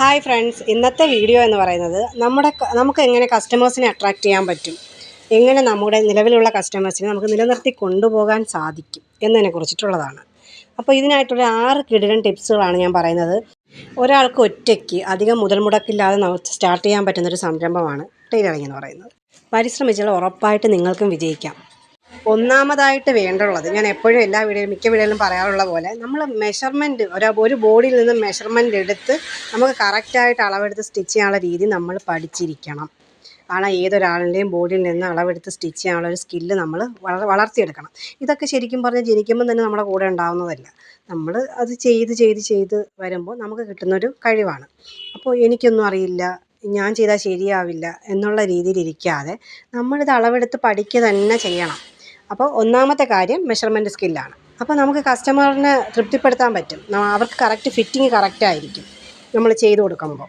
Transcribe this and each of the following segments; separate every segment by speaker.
Speaker 1: Hi friends ഇന്നത്തെ video എന്ന് പറയുന്നത് നമ്മുടെ നമുക്ക് എങ്ങനെ കസ്റ്റമേഴ്സിനെ അട്രാക്റ്റ് ചെയ്യാൻ പറ്റും? എങ്ങനെ നമ്മുടെ നിലവിലുള്ള കസ്റ്റമേഴ്സിനെ നമുക്ക് നിലനിർത്തി കൊണ്ടുപോകാൻ സാധിക്കും എന്നതിനെ കുറിച്ചിട്ടുള്ളതാണ്. അപ്പോൾ ഇതിനായിട്ടുള്ള ആറ് കിടിലൻ ടിപ്സുകളാണ് ഞാൻ പറയുന്നത്. ഒരാൾക്ക് ഒറ്റയ്ക്ക് അധികം മുതൽ മുടക്കില്ലാതെ നമുക്ക് സ്റ്റാർട്ട് ചെയ്യാൻ പറ്റുന്നൊരു സംരംഭമാണ് ടൈലറിംഗ് എന്ന് പറയുന്നത്. പരിശ്രമിച്ചാൽ ഉറപ്പായിട്ട് നിങ്ങൾക്കും വിജയിക്കാം. ഒന്നാമതായിട്ട് വേണ്ടുള്ളത്. ഞാൻ എപ്പോഴും എല്ലാ വീഡിയോയിലും മിക്ക വീഡിയോയിലും പറയാറുള്ള പോലെ നമ്മൾ മെഷർമെന്റ് ഒരു ഒരു ബോഡിയിൽ നിന്ന് മെഷർമെന്റ് എടുത്ത് നമുക്ക് കറക്റ്റായിട്ട് അളവെടുത്ത് സ്റ്റിച്ച് ചെയ്യാനുള്ള രീതി നമ്മൾ പഠിച്ചിരിക്കണം. കാരണം ഏതൊരാളിന്റെയും ബോഡിയിൽ നിന്ന് അളവെടുത്ത് സ്റ്റിച്ച് ചെയ്യാനുള്ള ഒരു സ്കില്ല് നമ്മൾ വള വളർത്തിയെടുക്കണം. ഇതൊക്കെ ശരിക്കും പറഞ്ഞാൽ ജനിക്കുമ്പോൾ തന്നെ നമ്മുടെ കൂടെ ഉണ്ടാവുന്നതല്ല. നമ്മൾ അത് ചെയ്ത് ചെയ്ത് ചെയ്ത് വരുമ്പോൾ നമുക്ക് കിട്ടുന്നൊരു കഴിവാണ്. അപ്പോൾ എനിക്കൊന്നും അറിയില്ല ഞാൻ ചെയ്താൽ ശരിയാവില്ല എന്നുള്ള രീതിയിലിരിക്കാതെ നമ്മളിത് അളവെടുത്ത് പഠിക്കുക തന്നെ ചെയ്യണം. അപ്പോൾ ഒന്നാമത്തെ കാര്യം മെഷർമെന്റ് സ്കില്ലാണ് അപ്പോൾ നമുക്ക് കസ്റ്റമറിനെ തൃപ്തിപ്പെടുത്താൻ പറ്റും. അവർക്ക് കറക്റ്റ് ഫിറ്റിങ് കറക്റ്റായിരിക്കും നമ്മൾ ചെയ്തു കൊടുക്കുമ്പോൾ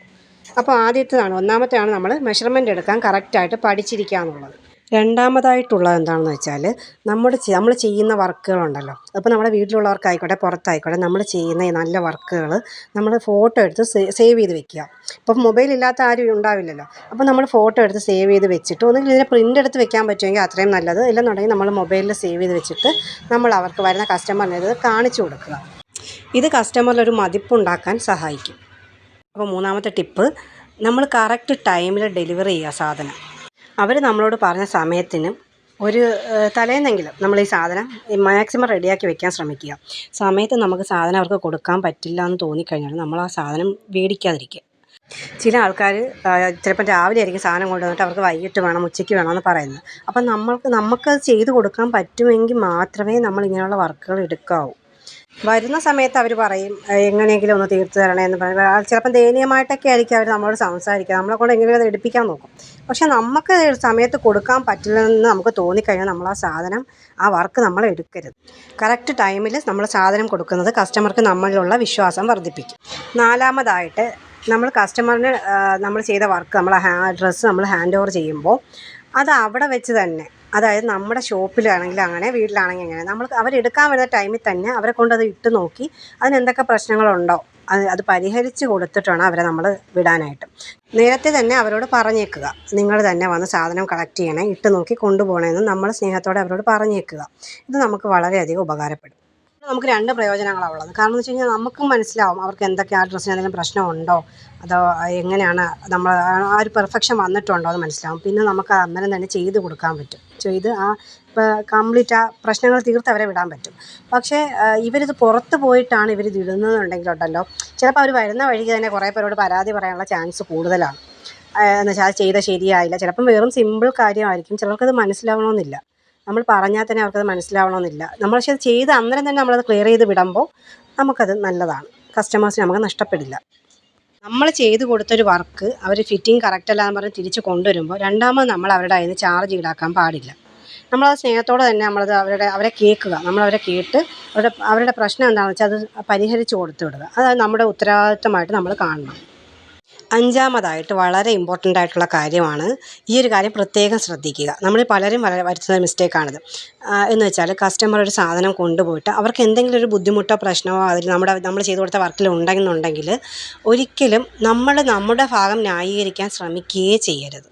Speaker 1: അപ്പോൾ ആദ്യത്തേതാണ് ഒന്നാമത്തെയാണ് നമ്മൾ മെഷർമെന്റ് എടുക്കാൻ കറക്റ്റായിട്ട് പഠിച്ചിരിക്കുക എന്നുള്ളത് രണ്ടാമതായിട്ടുള്ളത് എന്താണെന്ന് വെച്ചാൽ നമ്മുടെ നമ്മൾ ചെയ്യുന്ന വർക്കുകളുണ്ടല്ലോ. അപ്പോൾ നമ്മുടെ വീട്ടിലുള്ളവർക്കായിക്കോട്ടെ പുറത്തായിക്കോട്ടെ നമ്മൾ ചെയ്യുന്ന നല്ല വർക്കുകൾ നമ്മൾ ഫോട്ടോ എടുത്ത് സേവ് ചെയ്ത് വെക്കുക. ഇപ്പം മൊബൈൽ ഇല്ലാത്ത ആരും ഉണ്ടാവില്ലല്ലോ. അപ്പോൾ നമ്മൾ ഫോട്ടോ എടുത്ത് സേവ് ചെയ്ത് വെച്ചിട്ട് ഒന്നുകിൽ ഇതിനെ പ്രിന്റ് എടുത്ത് വെക്കാൻ പറ്റുമെങ്കിൽ അത്രയും നല്ലത്. ഇല്ലെന്നുണ്ടെങ്കിൽ നമ്മൾ മൊബൈലിൽ സേവ് ചെയ്ത് വെച്ചിട്ട് നമ്മൾ അവർക്ക് വരുന്ന കസ്റ്റമറിന് ഇത് കാണിച്ചു കൊടുക്കുക. ഇത് കസ്റ്റമറിലൊരു മതിപ്പുണ്ടാക്കാൻ സഹായിക്കും. അപ്പോൾ മൂന്നാമത്തെ ടിപ്പ് നമ്മൾ കറക്റ്റ് ടൈമിൽ ഡെലിവറി ചെയ്യുക സാധനം. അവർ നമ്മളോട് പറഞ്ഞ സമയത്തിനും ഒരു തലേന്നെങ്കിലും നമ്മൾ ഈ സാധനം മാക്സിമം റെഡിയാക്കി വെക്കാൻ ശ്രമിക്കുക. സമയത്ത് നമുക്ക് സാധനം അവർക്ക് കൊടുക്കാൻ പറ്റില്ല എന്ന് തോന്നിക്കഴിഞ്ഞാൽ നമ്മൾ ആ സാധനം മേടിക്കാതിരിക്കുക ചില ആൾക്കാർ ചിലപ്പോൾ രാവിലെ ആയിരിക്കും സാധനം കൊണ്ടുവന്നിട്ട് അവർക്ക് വൈകിട്ട് വേണം ഉച്ചയ്ക്ക് വേണമെന്ന് പറയുന്നത്. അപ്പം നമ്മൾക്ക് നമുക്കത് ചെയ്ത് കൊടുക്കാൻ പറ്റുമെങ്കിൽ മാത്രമേ നമ്മൾ ഇങ്ങനെയുള്ള വർക്കുകൾ എടുക്കാവൂ. വരുന്ന സമയത്ത് അവർ പറയും എങ്ങനെയെങ്കിലും ഒന്ന് തീർത്തു തരണേ എന്ന് പറയും. ചിലപ്പം ദയനീയമായിട്ടൊക്കെ ആയിരിക്കും അവർ നമ്മളോട് സംസാരിക്കുക. നമ്മളെ കൊണ്ട് എങ്ങനെയും അത് എടുപ്പിക്കാൻ നോക്കും. പക്ഷെ നമുക്ക് സമയത്ത് കൊടുക്കാൻ പറ്റില്ലെന്ന് നമുക്ക് തോന്നിക്കഴിഞ്ഞാൽ നമ്മൾ ആ സാധനം ആ വർക്ക് നമ്മൾ എടുക്കരുത്. കറക്റ്റ് ടൈമിൽ നമ്മൾ സാധനം കൊടുക്കുന്നത് കസ്റ്റമർക്ക് നമ്മളിലുള്ള വിശ്വാസം വർദ്ധിപ്പിക്കും. നാലാമതായിട്ട് നമ്മൾ കസ്റ്റമറിന് നമ്മൾ ചെയ്ത വർക്ക് നമ്മൾ ഡ്രസ്സ് നമ്മൾ ഹാൻഡ് ഓവർ ചെയ്യുമ്പോൾ അത് അവിടെ വെച്ച് തന്നെ അതായത് നമ്മുടെ ഷോപ്പിലാണെങ്കിൽ അങ്ങനെ വീട്ടിലാണെങ്കിൽ അങ്ങനെ നമ്മൾ അവരെടുക്കാൻ വരുന്ന ടൈമിൽ തന്നെ അവരെ കൊണ്ട് അത് ഇട്ട് നോക്കി അതിന് എന്തൊക്കെ പ്രശ്നങ്ങളുണ്ടോ അത് അത് പരിഹരിച്ച് കൊടുത്തിട്ടാണ് അവരെ നമ്മൾ വിടാനായിട്ട്. നേരത്തെ തന്നെ അവരോട് പറഞ്ഞേക്കുക. നിങ്ങൾ തന്നെ വന്ന് സാധനം കളക്ട് ചെയ്യണേ ഇട്ട് നോക്കി കൊണ്ടുപോകണമെന്ന് നമ്മൾ സ്നേഹത്തോടെ അവരോട് പറഞ്ഞേക്കുക. ഇത് നമുക്ക് വളരെയധികം ഉപകാരപ്പെടും. നമുക്ക് രണ്ട് പ്രയോജനങ്ങളാണ് ഉള്ളത്. കാരണം എന്ന് വെച്ച് കഴിഞ്ഞാൽ നമുക്കും മനസ്സിലാവും അവർക്ക് എന്തൊക്കെ ആ ഡ്രസ്സിന് എന്തെങ്കിലും പ്രശ്നമുണ്ടോ അതോ എങ്ങനെയാണ് നമ്മൾ ആ ഒരു പെർഫെക്ഷൻ വന്നിട്ടുണ്ടോ എന്ന് മനസ്സിലാവും. പിന്നെ നമുക്ക് അന്നേരം തന്നെ ചെയ്ത് കൊടുക്കാൻ പറ്റും. ചെയ്ത് ആ ഇപ്പോൾ കംപ്ലീറ്റ് ആ പ്രശ്നങ്ങൾ തീർത്ത് അവരെ വിടാൻ പറ്റും. പക്ഷേ ഇവരിത് പുറത്ത് പോയിട്ടാണ് ഇവരിത് ഇടുന്നതെന്നുണ്ടെങ്കിലുണ്ടല്ലോ ചിലപ്പോൾ അവർ വരുന്ന വഴിക്ക് തന്നെ കുറേ പേരോട് പരാതി പറയാനുള്ള ചാൻസ് കൂടുതലാണ്. എന്നുവെച്ചാൽ അത് ചെയ്ത ശരിയായില്ല. ചിലപ്പം വെറും സിമ്പിൾ കാര്യമായിരിക്കും. ചിലർക്കത് മനസ്സിലാവണമെന്നില്ല നമ്മൾ പറഞ്ഞാൽ തന്നെ അവർക്കത് മനസ്സിലാവണമെന്നില്ല. നമ്മൾ പക്ഷേ അത് ചെയ്ത് അന്നേരം തന്നെ നമ്മളത് ക്ലിയർ ചെയ്ത് വിടുമ്പോൾ നമുക്കത് നല്ലതാണ്. കസ്റ്റമേഴ്സിന് നമുക്ക് നഷ്ടപ്പെടില്ല. നമ്മൾ ചെയ്ത് കൊടുത്തൊരു വർക്ക് അവർ ഫിറ്റിംഗ് കറക്റ്റ് അല്ല എന്ന് പറഞ്ഞ് തിരിച്ച് കൊണ്ടുവരുമ്പോൾ രണ്ടാമത് നമ്മൾ അവരുടെ അതിന് ചാർജ് ഈടാക്കാൻ പാടില്ല. നമ്മളത് സ്നേഹത്തോടെ തന്നെ നമ്മളത് അവരുടെ അവരെ കേൾക്കുക. നമ്മളവരെ കേട്ട് അവരുടെ അവരുടെ പ്രശ്നം എന്താണെന്ന് വെച്ചാൽ അത് പരിഹരിച്ച് കൊടുത്തു വിടുക. അത് നമ്മുടെ ഉത്തരവാദിത്തമായിട്ട് നമ്മൾ കാണണം. അഞ്ചാമതായിട്ട് വളരെ ഇമ്പോർട്ടന്റ് ആയിട്ടുള്ള കാര്യമാണ് ഈ ഒരു കാര്യം പ്രത്യേകം ശ്രദ്ധിക്കുക. നമ്മൾ പലരും വര- വരുത്തുന്ന മിസ്റ്റേക്കാണിത് എന്ന് വെച്ചാൽ കസ്റ്റമർ ഒരു സാധനം കൊണ്ടുപോയിട്ട് അവർക്ക് എന്തെങ്കിലും ഒരു ബുദ്ധിമുട്ടോ പ്രശ്നമോ അതിൽ നമ്മുടെ നമ്മൾ ചെയ്തു കൊടുത്ത വർക്കിൽ ഉണ്ടെന്നുണ്ടെങ്കിൽ ഒരിക്കലും നമ്മൾ നമ്മുടെ ഭാഗം ന്യായീകരിക്കാൻ ശ്രമിക്കുകയേ ചെയ്യരുത്.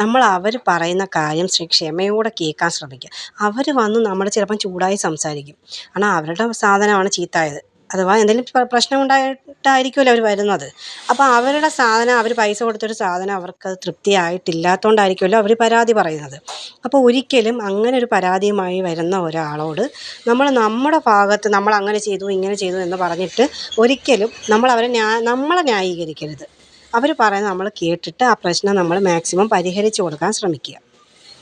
Speaker 1: നമ്മൾ അവർ പറയുന്ന കാര്യം ക്ഷമയോടെ കേൾക്കാൻ ശ്രമിക്കുക. അവർ വന്ന് നമ്മൾ ചിലപ്പം ചൂടായി സംസാരിക്കും. കാരണം അവരുടെ സാധനമാണ് ചീത്തായത്. അഥവാ എന്തെങ്കിലും പ്രശ്നം ഉണ്ടായിട്ടായിരിക്കുമല്ലോ അവർ വരുന്നത്. അപ്പോൾ അവരുടെ സാധനം അവർ പൈസ കൊടുത്തൊരു സാധനം അവർക്കത് തൃപ്തിയായിട്ടില്ലാത്തതുകൊണ്ടായിരിക്കുമല്ലോ അവർ പരാതി പറയുന്നത്. അപ്പോൾ ഒരിക്കലും അങ്ങനെ ഒരു പരാതിയുമായി വരുന്ന ഒരാളോട് നമ്മൾ നമ്മുടെ ഭാഗത്ത് നമ്മൾ അങ്ങനെ ചെയ്തു ഇങ്ങനെ ചെയ്തു എന്ന് പറഞ്ഞിട്ട് ഒരിക്കലും നമ്മൾ അവരെ നമ്മളെ ന്യായീകരിക്കരുത്. അവർ പറയുന്നത് നമ്മൾ കേട്ടിട്ട് ആ പ്രശ്നം നമ്മൾ മാക്സിമം പരിഹരിച്ചു കൊടുക്കാൻ ശ്രമിക്കുക.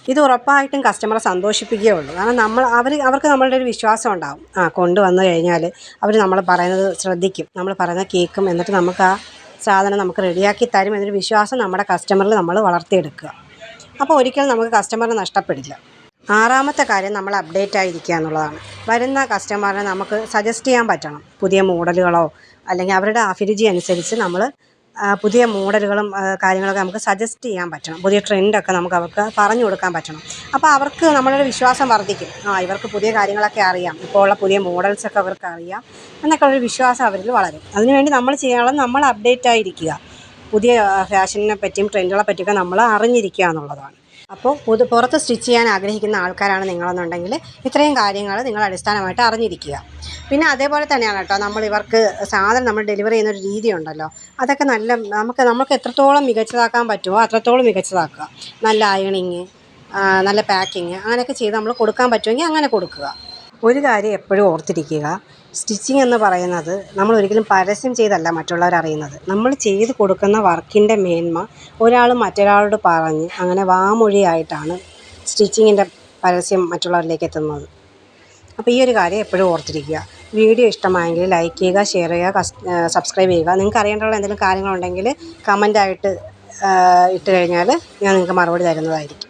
Speaker 1: ഇത് ഉറപ്പായിട്ടും കസ്റ്റമറെ സന്തോഷിപ്പിക്കുകയുള്ളൂ കാരണം നമ്മൾ അവർ അവർക്ക് നമ്മളുടെ ഒരു വിശ്വാസം ഉണ്ടാകും ആ കൊണ്ടുവന്നു കഴിഞ്ഞാൽ അവർ നമ്മൾ പറയുന്നത് ശ്രദ്ധിക്കും. നമ്മൾ പറയുന്ന കേൾക്കും എന്നിട്ട് നമുക്ക് ആ സാധനം നമുക്ക് റെഡിയാക്കി തരും എന്നൊരു വിശ്വാസം നമ്മുടെ കസ്റ്റമറിൽ നമ്മൾ വളർത്തിയെടുക്കുക. അപ്പോൾ ഒരിക്കലും നമുക്ക് കസ്റ്റമറെ നഷ്ടപ്പെടില്ല. ആറാമത്തെ കാര്യം നമ്മൾ അപ്ഡേറ്റ് ആയിരിക്കുക എന്നുള്ളതാണ്. വരുന്ന കസ്റ്റമറിനെ നമുക്ക് സജസ്റ്റ് ചെയ്യാൻ പറ്റണം. പുതിയ മോഡലുകളോ അല്ലെങ്കിൽ അവരുടെ അഭിരുചി അനുസരിച്ച് നമ്മൾ പുതിയ മോഡലുകളും കാര്യങ്ങളൊക്കെ നമുക്ക് സജസ്റ്റ് ചെയ്യാൻ പറ്റണം. പുതിയ ട്രെൻഡൊക്കെ നമുക്ക് അവർക്ക് പറഞ്ഞു കൊടുക്കാൻ പറ്റണം. അപ്പോൾ അവർക്ക് നമ്മളൊരു വിശ്വാസം വർദ്ധിക്കും. ആ ഇവർക്ക് പുതിയ കാര്യങ്ങളൊക്കെ അറിയാം. ഇപ്പോൾ ഉള്ള പുതിയ മോഡൽസൊക്കെ അവർക്ക് അറിയാം. എന്നൊക്കെ ഒരു വിശ്വാസം അവരിൽ വളരും. അതിനുവേണ്ടി നമ്മൾ ചെയ്യാനുള്ളത് നമ്മൾ അപ്ഡേറ്റ് ആയിരിക്കുക. പുതിയ ഫാഷനെ പറ്റിയും ട്രെൻഡുകളെ പറ്റിയൊക്കെ നമ്മൾ അറിഞ്ഞിരിക്കുക എന്നുള്ളതാണ്. അപ്പോൾ പുതു പുറത്ത് സ്റ്റിച്ച് ചെയ്യാൻ ആഗ്രഹിക്കുന്ന ആൾക്കാരാണ് നിങ്ങളെന്നുണ്ടെങ്കിൽ ഇത്രയും കാര്യങ്ങൾ നിങ്ങൾ അടിസ്ഥാനമായിട്ട് അറിഞ്ഞിരിക്കുക. പിന്നെ അതേപോലെ തന്നെയാണ് കേട്ടോ നമ്മൾ ഇവർക്ക് സാധനം നമ്മൾ ഡെലിവറി ചെയ്യുന്ന ഒരു രീതി ഉണ്ടല്ലോ അതൊക്കെ നല്ല നമുക്ക് നമുക്ക് എത്രത്തോളം മികച്ചതാക്കാൻ പറ്റുമോ അത്രത്തോളം മികച്ചതാക്കുക. നല്ല അയണിങ് നല്ല പാക്കിങ് അങ്ങനെയൊക്കെ ചെയ്ത് നമ്മൾ കൊടുക്കാൻ പറ്റുമെങ്കിൽ അങ്ങനെ കൊടുക്കുക. ഒരു കാര്യം എപ്പോഴും ഓർത്തിരിക്കുക. സ്റ്റിച്ചിങ് എന്ന് പറയുന്നത് നമ്മൾ ഒരിക്കലും പരസ്യം ചെയ്തല്ല മറ്റുള്ളവർ അറിയുന്നത്. നമ്മൾ ചെയ്ത് കൊടുക്കുന്ന വർക്കിന്റെ മേന്മ ഒരാൾ മറ്റൊരാളോട് പറഞ്ഞ് അങ്ങനെ വാമൊഴിയായിട്ടാണ് സ്റ്റിച്ചിങ്ങിന്റെ പരസ്യം മറ്റുള്ളവരിലേക്ക് എത്തുന്നത്. അപ്പോൾ ഈ ഒരു കാര്യം എപ്പോഴും ഓർത്തിരിക്കുക. വീഡിയോ ഇഷ്ടമായെങ്കിൽ ലൈക്ക് ചെയ്യുക ഷെയർ ചെയ്യുക സബ്സ്ക്രൈബ് ചെയ്യുക. നിങ്ങൾക്ക് അറിയേണ്ടുള്ള എന്തെങ്കിലും കാര്യങ്ങളുണ്ടെങ്കിൽ കമന്റായിട്ട് ഇട്ട് കഴിഞ്ഞാൽ ഞാൻ നിങ്ങൾക്ക് മറുപടി തരുന്നതായിരിക്കും.